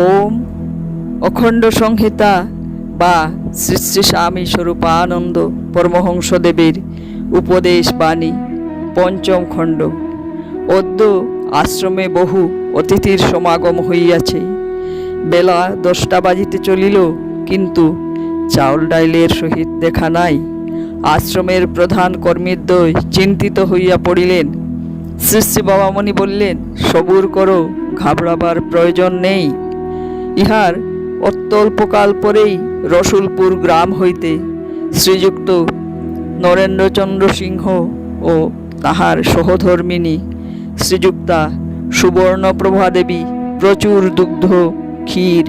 ওম অখণ্ড সংহিতা বা শ্রী শ্রী স্বামী স্বরূপানন্দ পরমহংসদেবের উপদেশ বাণী পঞ্চম খণ্ড। অদ্য আশ্রমে বহু অতিথির সমাগম হইয়াছে। বেলা দশটা বাজিতে চলিল, কিন্তু চাউল ডাইলের সহিত দেখা নাই। আশ্রমের প্রধান কর্মীদ্বয় চিন্তিত হইয়া পড়িলেন। শ্রী শ্রী বাবামণি বললেন, সবুর করো, ঘাবড়াবার প্রয়োজন নেই। ইহার অত্যল্পকাল পরেই রসুলপুর গ্রাম হইতে শ্রীযুক্ত নরেন্দ্রচন্দ্র সিংহ ও তাহার সহধর্মিনী শ্রীযুক্তা সুবর্ণপ্রভা দেবী প্রচুর দুগ্ধ, ক্ষীর,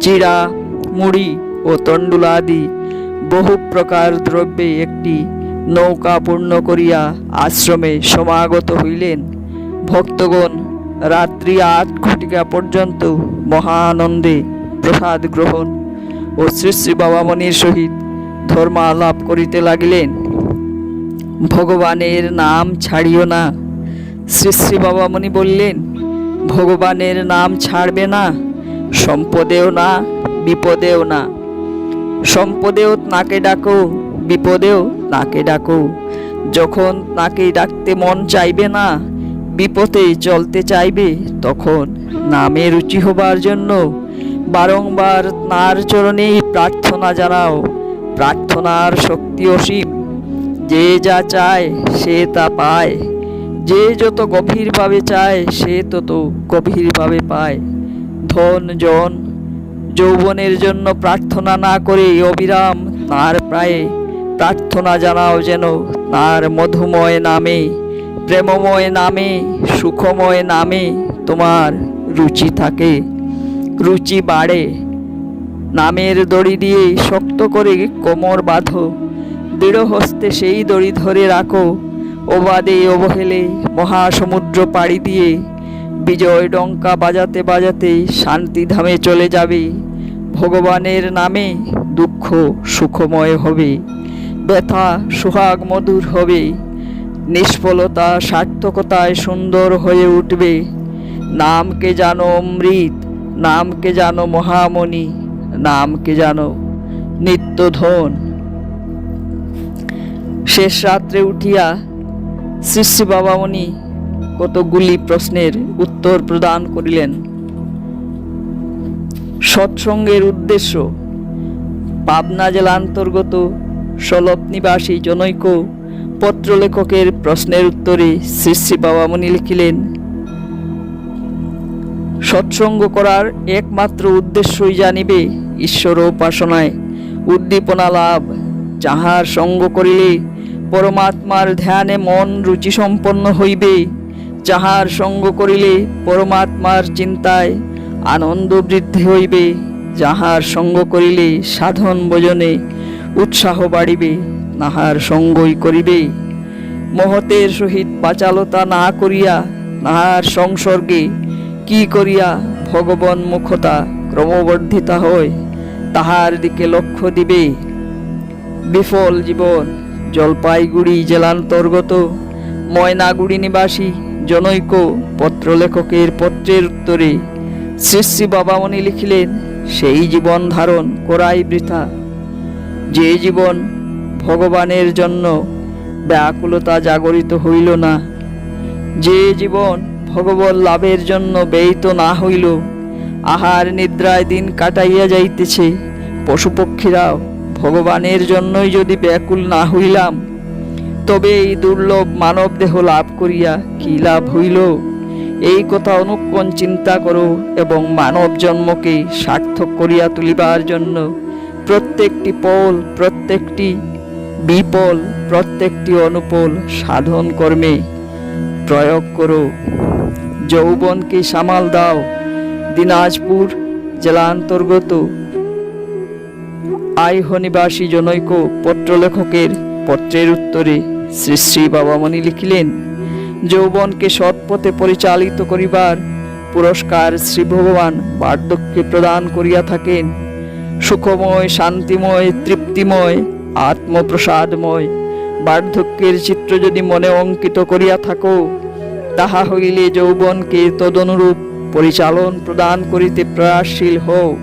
চিড়া, মুড়ি ও তণ্ডুলাদি বহু প্রকার দ্রব্যে একটি নৌকা পূর্ণ করিয়া আশ্রমে সমাগত হইলেন। ভক্তগণ রাত্রি আট ঘটিকা পর্যন্ত মহানন্দে প্রসাদ গ্রহণ ও শ্রী শ্রী বাবামণির সহিত ধর্মালাপ করিতে লাগিলেন। ভগবানের নাম ছাড়িও না। শ্রী শ্রী বাবামণি বললেন, ভগবানের নাম ছাড়বে না, সম্পদেও না, বিপদেও না। সম্পদেও তাকে ডাকো, বিপদেও তাকে ডাকো। যখন তাকে ডাকতে মন চাইবে না বিপদে চলতে চাইবে, তখন নামে রুচি হবার জন্য বারংবার তাঁর চরণেই প্রার্থনা জানাও। প্রার্থনার শক্তি অসীম। যে যা চায়, সে তা পায়। যে যত গভীরভাবে চায়, সে তত গভীরভাবে পায়। ধন জন যৌবনের জন্য প্রার্থনা না করে অবিরাম তার প্রায়ে প্রার্থনা জানাও যেন তার মধুময় নামে। প্রেমময় নামে, সুখময় নামে তোমার রুচি থাকে। রুচি বাড়ে। নামের দড়ি দিয়ে শক্ত করে কোমর বাঁধো। দৃঢ় হস্তে সেই দড়ি ধরে রাখো। ওবাদে অবহেলে মহাসমুদ্র পাড়ি দিয়ে বিজয় ডঙ্কা বাজাতে বাজাতে শান্তিধামে চলে যাবে। ভগবানের নামে দুঃখ সুখময় হবে। ব্যথা, সুহাগ মধুর হবে। নিষ্ফলতা সার্থকতায় সুন্দর হয়ে উঠবে। নামকে জানো অমৃত নামকে জানো মহামণি নামকে জানো নিত্যধন। শেষ রাত্রে উঠিয়া শ্রী বাবামণি কতগুলি প্রশ্নের উত্তর প্রদান করিলেন। সৎসঙ্গের উদ্দেশ্য, পাবনা জেলান্তর্গত সলপ নিবাসী জনৈক পত্রলেখকের প্রশ্নের উত্তরে শ্রী শ্রী বাবামণি লিখিলেন, সৎসঙ্গ করার একমাত্র উদ্দেশ্যই জানিবে ঈশ্বর উপাসনায় উদ্দীপনা লাভ। যাহার সঙ্গ করিলে পরমাত্মার ধ্যানে মন রুচি সম্পন্ন হইবে, যাহার সঙ্গ করিলে পরমাত্মার চিন্তায় আনন্দ বৃদ্ধি হইবে, যাহার সঙ্গ করিলে সাধন ভোজনে উৎসাহ বাড়িবে। তাহার সঙ্গই করিবে। মহতের সহিত পাচালতা না করিয়া নাহার সংসর্গে কি করিয়া ভগবান মুখতা ক্রমবর্ধিতা হয়, তাহার দিকে লক্ষ্য দিবে। বিফল জীবন, জলপাইগুড়ি জেলান্তর্গত, ময়নাগুড়ি নিবাসী জনৈক পত্রলেখকের পত্রের উত্তরে শ্রী শ্রী বাবামণি লিখিলেন, সেই জীবন ধারণ করাই বৃথা। যে জীবন ভগবানের জন্য ব্যাকুলতা জাগরিত হইল না। যে জীবন ভগবত লাভের জন্য ব্যয়িত না হইল, আহার নিদ্রায় দিন কাটাইয়া যাইতেছে। পশুপক্ষীরাও ভগবানের জন্যই যদি ব্যাকুল না হইলাম, তবে এই দুর্লভ মানব দেহ লাভ করিয়া কি লাভ হইল? এই কথা অনুক্ষণ চিন্তা করো এবং মানব জন্মকে সার্থক করিয়া তুলিবার জন্য প্রত্যেকটি পল, প্রত্যেকটি বিপল, প্রত্যেকটি অনুপল সাধন কর্মে। প্রয়োগ করো। যৌবনকে সামাল দাও। দিনাজপুর জেলান্তর্গত আইহনিবাসী জনৈক পত্রলেখকের পত্রের উত্তরে শ্রী শ্রী বাবামণি লিখিলেন, যৌবনকে সৎপথে পরিচালিত করিবার পুরস্কার শ্রী ভগবান বার্ধক্যে প্রদান করিয়া থাকেন। সুখময়, শান্তিময়, তৃপ্তিময় আত্মপ্রসাদময়। বার্ধক্যের চিত্র যদি মনে অঙ্কিত করিয়া থাকো, তাহা হইলে যৌবনকে তদনুরূপ পরিচালন প্রদান করিতে প্রয়াসশীল হও।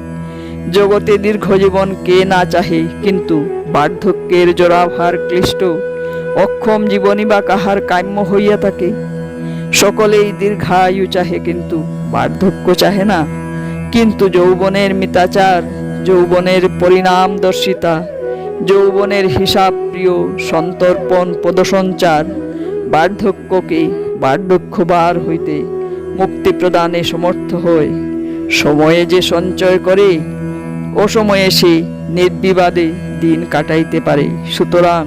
জগতে দীর্ঘ জীবন কে না চাহে, কিন্তু বার্ধক্যের জরাভার ক্লিষ্ট, অক্ষম জীবনী বা কাহার কাম্য হইয়া থাকে। সকলেই দীর্ঘায়ু চাহে, কিন্তু বার্ধক্য চাহে না। কিন্তু যৌবনের মিতাচার, যৌবনের পরিণাম দর্শিতা যৌবনের হিসাব প্রিয় সন্তর্পণ পদসঞ্চার বার্ধক্যকে বার্ধক্যবার হইতে মুক্তি প্রদানে সমর্থ হয় সময়ে যে সঞ্চয় করে, অসময়ে সে নির্বিবাদে দিন কাটাইতে পারে। সুতরাং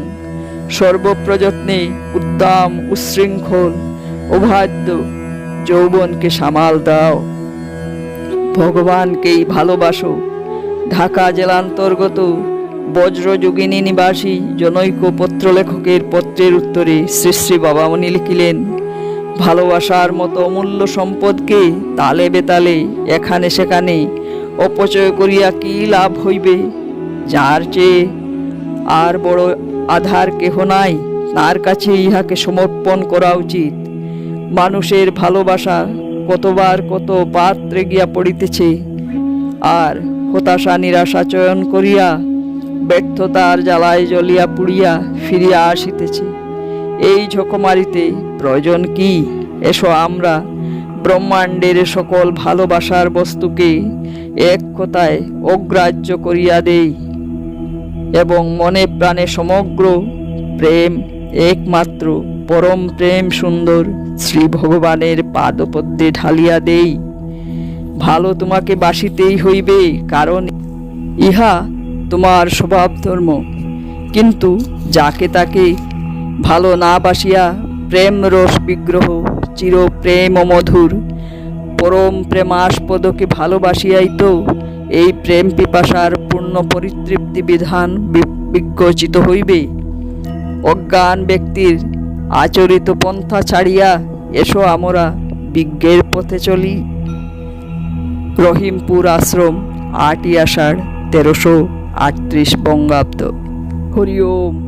সর্বপ্রযত্নে উদ্দাম উচ্ছৃঙ্খল অবাধ্য যৌবনকে সামাল দাও। ভগবানকেই ভালোবাসো। ঢাকা জেলান্তর্গত বজ্রযোগিনী নিবাসী জনৈক পত্রলেখকের পত্রের উত্তরে শ্রী শ্রী বাবামণি লিখিলেন, ভালোবাসার মতো অমূল্য সম্পদকে তালে বেতালে, এখানে সেখানে অপচয় করিয়া কি লাভ হইবে? যার চেয়ে আর বড় আধার কেহ নাই, তার কাছে ইহাকে সমর্পণ করা উচিত। মানুষের ভালোবাসা কতবার কত পাত্রে গিয়া পড়িতেছে, আর হতাশা নিরাশা চয়ন করিয়া ব্যর্থতার জ্বালায় জ্বলিয়া পুড়িয়া ফিরিয়া আসিতেছি। এই ঝোঁকমারিতে প্রয়োজন কি? এসো আমরা ব্রহ্মাণ্ডের সকল ভালোবাসার বস্তুকে এক কথায় অগ্রাহ্য করিয়া দেই এবং মনে প্রাণে সমগ্র প্রেম একমাত্র পরম প্রেম সুন্দর শ্রী ভগবানের পাদপদ্মে ঢালিয়া দেই। ভালো তোমাকে বাসিতেই হইবে, কারণ ইহা তোমার স্বভাব ধর্ম কিন্তু যাকে তাকে ভালো না বাসিয়া প্রেম রস বিগ্রহ চির প্রেম মধুর পরম প্রেমাস্পদকে ভালোবাসিয়াই তো এই প্রেম পিপাসার পূর্ণ পরিতৃপ্তি বিধান বিজ্ঞচিত হইবে। অজ্ঞান ব্যক্তির আচরিত পন্থা ছাড়িয়া এসো আমরা বিজ্ঞের পথে চলি। রহিমপুর আশ্রম আটই আষাঢ়, তেরোশো আটত্রিশ বঙ্গাব্দ। হরি ওম।